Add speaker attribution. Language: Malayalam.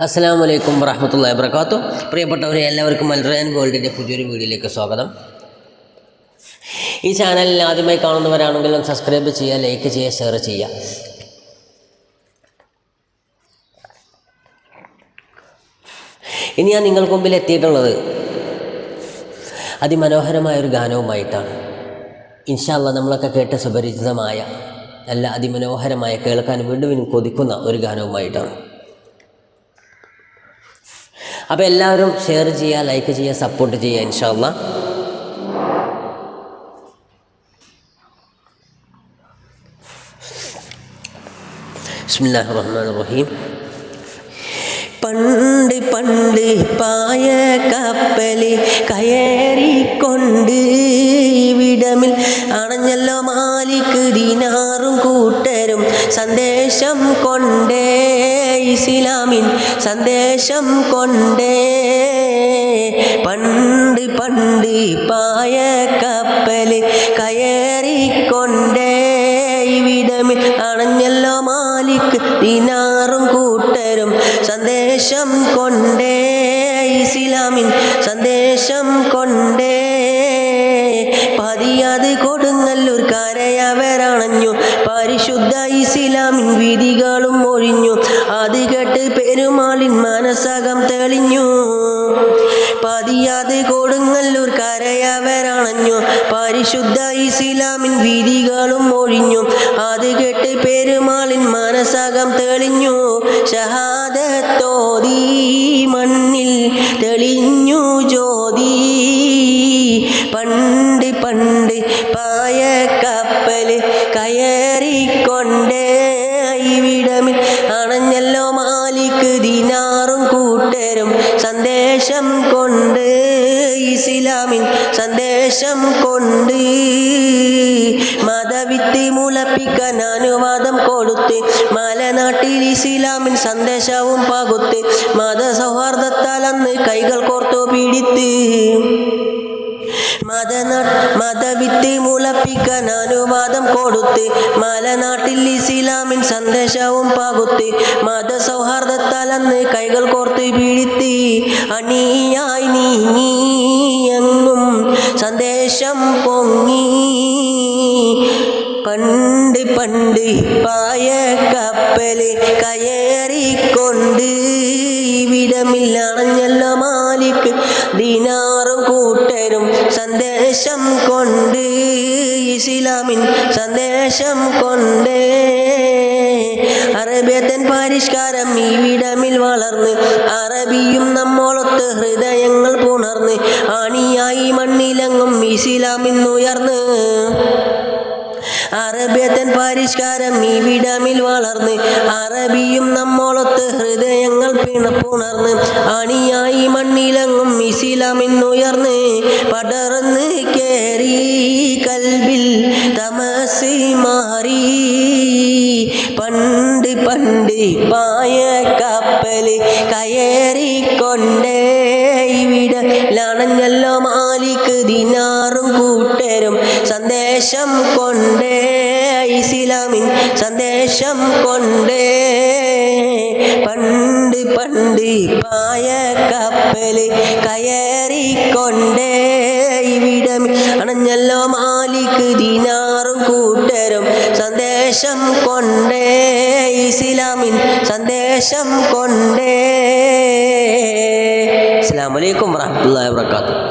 Speaker 1: അസ്സാം വലൈക്കും വറഹമത്തല്ല വാബർക്കാത്തു പ്രിയപ്പെട്ടവരെ എല്ലാവർക്കും മൽറയാൻ വേൾഡിന്റെ പുതിയൊരു വീഡിയോയിലേക്ക് സ്വാഗതം. ഈ ചാനലിൽ ആദ്യമായി കാണുന്നവരാണെങ്കിൽ സബ്സ്ക്രൈബ് ചെയ്യുക ലൈക്ക് ചെയ്യുക ഷെയർ ചെയ്യുക. ഇനി ഞാൻ നിങ്ങൾക്ക് മുമ്പിൽ എത്തിയിട്ടുള്ളത് അതിമനോഹരമായ ഒരു ഗാനവുമായിട്ടാണ്. ഇൻഷാല്ല നമ്മളൊക്കെ കേട്ട് സുപരിചിതമായ നല്ല അതിമനോഹരമായ കേൾക്കാൻ വീണ്ടും കൊതിക്കുന്ന ഒരു ഗാനവുമായിട്ടാണ്. അപ്പോൾ എല്ലാവരും ഷെയർ ചെയ്യുക ലൈക്ക് ചെയ്യുക സപ്പോർട്ട് ചെയ്യുക ഇൻഷാല്ല റഹീം പണ്ട് പണ്ട് പായ കപ്പലി കയറിക്കൊണ്ട് അണഞ്ഞല്ലോ മാലിക്ക് ദിനാറും കൂട്ടരും. സന്ദേശം കൊണ്ടേ ഇസ്ലാമിൻ സന്ദേശം കൊണ്ടേ. പണ്ട് പണ്ട് പായ കപ്പൽ കയറിക്കൊണ്ടേ. ഇവിടമിൽ അണഞ്ഞല്ലോ മാലിക്ക് ദിനാറും കൂട്ടരും. സന്ദേശം കൊണ്ടേ ഇസ്ലാമിൻ സന്ദേശം കൊണ്ടേ. പതിയാത് കൊടുങ്ങല്ലൂർ കരയവരണഞ്ഞു പരിശുദ്ധ ഇസ്ലാമിൻ വിധികളും ഒഴിഞ്ഞു. അത് കേട്ട് പെരുമാളിൻ മനസ്സകം തെളിഞ്ഞു. പതിയാതെ കൊടുങ്ങല്ലൂർ കരയവരണഞ്ഞു പരിശുദ്ധ ഇസ്ലാമിൻ വിധികളും ഒഴിഞ്ഞു. അത് കേട്ട് പെരുമാളിൻ മനസ്സകം തെളിഞ്ഞു. ഷഹാദത്തോതി മണ്ണിൽ തെളിഞ്ഞു. പായ കപ്പൽ കയറിക്കൊണ്ടേ. ഇവിടമിൽ അണഞ്ഞല്ലോ മാലിക്ക് ദിനാറും കൂട്ടരും സന്ദേശം കൊണ്ട്. ഇസ്ലാമിൻ സന്ദേശം കൊണ്ട്. മതവിത്തി മുളപ്പിക്കാൻ അനുവാദം കൊടുത്ത്. മലനാട്ടിൽ ഇസ്ലാമിൻ സന്ദേശവും പകുത്ത്. മതസൗഹാർദ്ദത്താൽ അന്ന് കൈകൾ കോർത്തു പിടിത്ത്. മതന മതവിത്ത് മുളപ്പിക്കാൻ അനുവാദം കൊടുത്ത് മലനാട്ടിൽ ഇസ്ലാമിൻ സന്ദേശവും പകുത്ത് മത സൗഹാർദ്ദത്തലന്ന് കൈകൾ കോർത്ത് വീഴ്ത്തി. അണിയായി എങ്ങും സന്ദേശം പൊങ്ങി. പണ്ട് പണ്ട് പായ കപ്പൽ കയറിക്കൊണ്ട് ഇവിടമില്ലാണെല്ലോ മാലിക്ക് ദിനാറും കൂട്ടരും സന്ദേശം കൊണ്ട് ഇസ്ലാമിൻ സന്ദേശം കൊണ്ട്. അറബിയത്തൻ പരിഷ്കാരം ഇവിടമിൽ വളർന്ന് അറബിയും നമ്മോളൊത്ത് ഹൃദയങ്ങൾ പുണർന്ന് ആണിയായി മണ്ണിലങ്ങും ഇസ്ലാമിന്നുയർന്ന്. അറബിയത്തൻ പരിഷ്കാരം ഈ ഇവിടമിൽ വളർന്ന് അറബിയും നമ്മളൊത്ത് ഹൃദയങ്ങൾ പിണപ്പുണർന്ന് അണിയായി മണ്ണിലങ്ങും ഇസ്ലാമിന്നുയർന്ന് പടർന്ന് കേറി കൽബിൽ തമസ് മാറി പണ്ട് പണ്ട് പായ കപ്പൽ കയറിക്കൊണ്ടേ. ഇവിടെ ലണഞ്ഞല്ലോ മാലിക്ക് ദിനാറും കൂട്ടരും സന്ദേശം കൊണ്ടേ. ഇസ്ലാമിൻ സന്ദേശം കൊണ്ടേ. പണ്ട് പണ്ട് പായ കപ്പൽ കയറിക്കൊണ്ടേ. ഇവിടം അണഞ്ഞല്ലോ മാലിക്ക് ദിനാറും കൂട്ടരും സന്ദേശം കൊണ്ടേ. സന്ദേശം കൊണ്ടേ. അസ്സാം വലൈക്കും വാഹമത്തല്ലാ വാത്തു